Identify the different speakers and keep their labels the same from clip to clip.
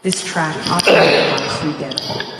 Speaker 1: This track operated by Freedom.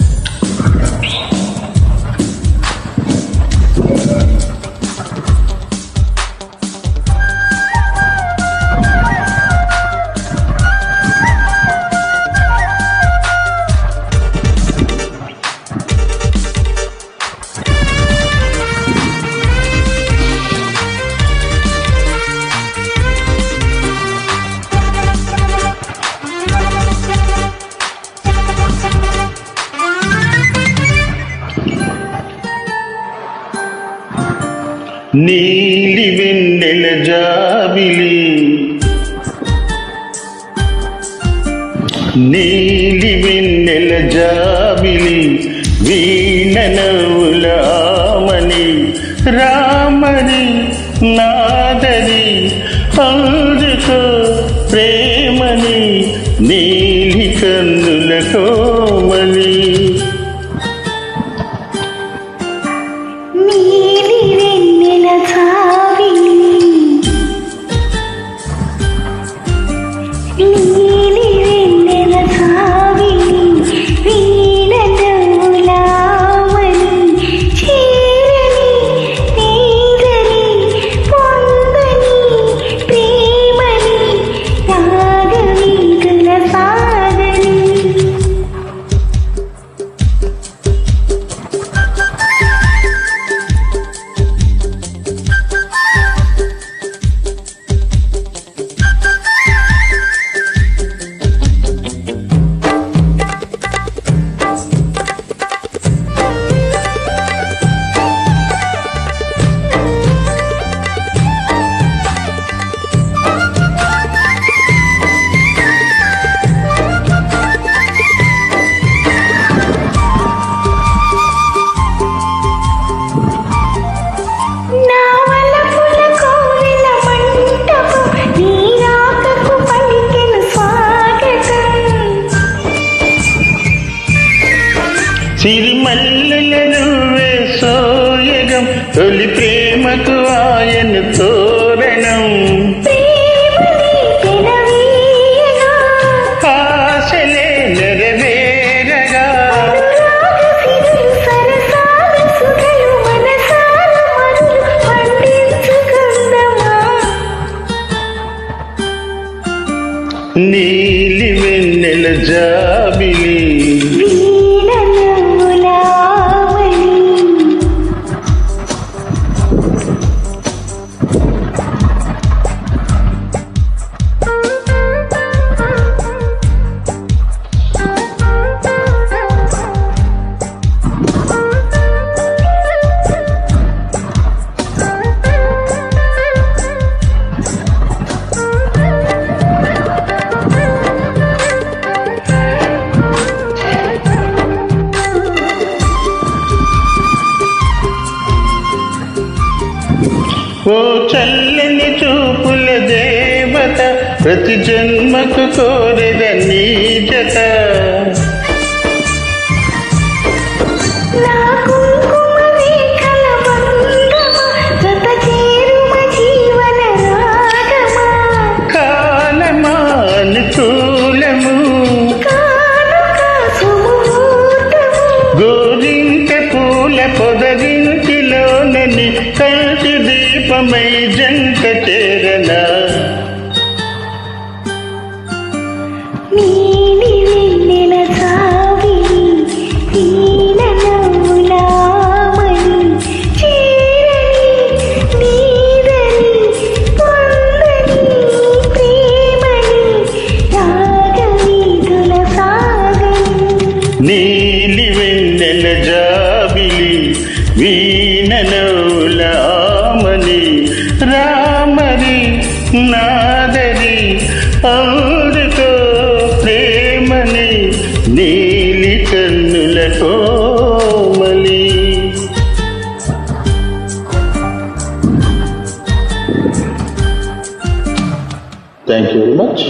Speaker 2: నీలి వెన్నెల జాబిలి. నీలి వెన్నెల జాబిలి వీణనవులామని రామని నాదని అందుకో సిరిమల్లుల నువ్వే సోయగం తొలి ప్రేమకు ఆయన తోరణం. ఆశలే నెరవేరగా. నీలి వెన్నెల జాబిలి ఓ చల్లని చూపుల దేవత ప్రతి జన్మకు కోరెద నీ జత
Speaker 3: నా కుంకుమ రేఖల బంధమా జత చేరుమ జీవన రాగమా.
Speaker 2: కాలమా అనుకూలము
Speaker 3: కానుక సుముహూర్తము.
Speaker 2: గోరింట పూల పొదరింటిలోనని కంటి దీపమై జంట చేరనా
Speaker 3: నీలి వెన్నెల జాబిలి వీణనవులామణి రామరి నాదరి అందుతో ప్రేమని
Speaker 2: నీలి కన్నుల థ్యాంక్ యూ వెరీ మచ్